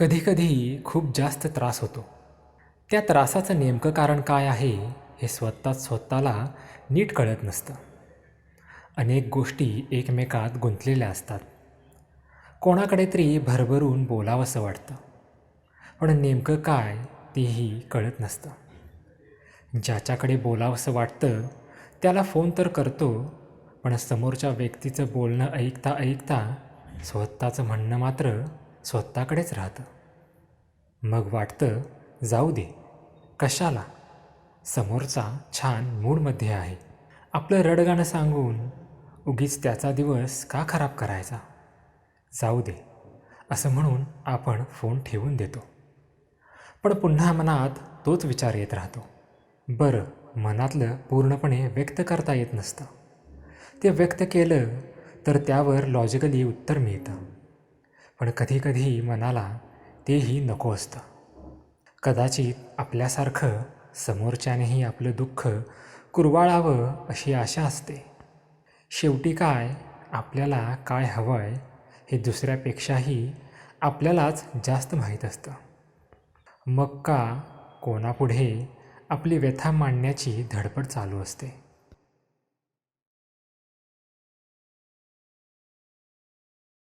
कधीकधी खूप जास्त त्रास होतो. त्या त्रासाचं नेमकं कारण काय आहे हे स्वतःच स्वतःला नीट कळत नसतं. अनेक गोष्टी एकमेकात गुंतलेल्या असतात. कोणाकडे तरी भरभरून बोलावंसं वाटतं. पण नेमकं काय तेही कळत नसतं. ज्याच्याकडे बोलावंसं वाटतं त्याला फोन तर करतो पण समोरच्या व्यक्तीचं बोलणं ऐकता ऐकता स्वतःचं म्हणणं मात्र स्वतःकडेच राहतं. मग वाटतं जाऊ दे कशाला? समोरचा छान मूडमध्ये आहे. आपलं रडगाणं सांगून उगीच त्याचा दिवस का खराब करायचा? जाऊ दे असं म्हणून आपण फोन ठेवून देतो. पण पुन्हा मनात तोच विचार येत राहतो. बरं मनातलं पूर्णपणे व्यक्त करता येत नसतं. ते व्यक्त केलं तर त्यावर लॉजिकली उत्तर मिळतं. पण कधीकधी मनाला तेही नको असतं. कदाचित आपल्यासारखं समोरच्यानेही आपलं दुःख कुरवाळावं अशी आशा असते. शेवटी काय आपल्याला काय हवं आहे हे दुसऱ्यापेक्षाही आपल्यालाच जास्त माहीत असतं. मग का कोणापुढे आपली व्यथा मांडण्याची धडपड चालू असते?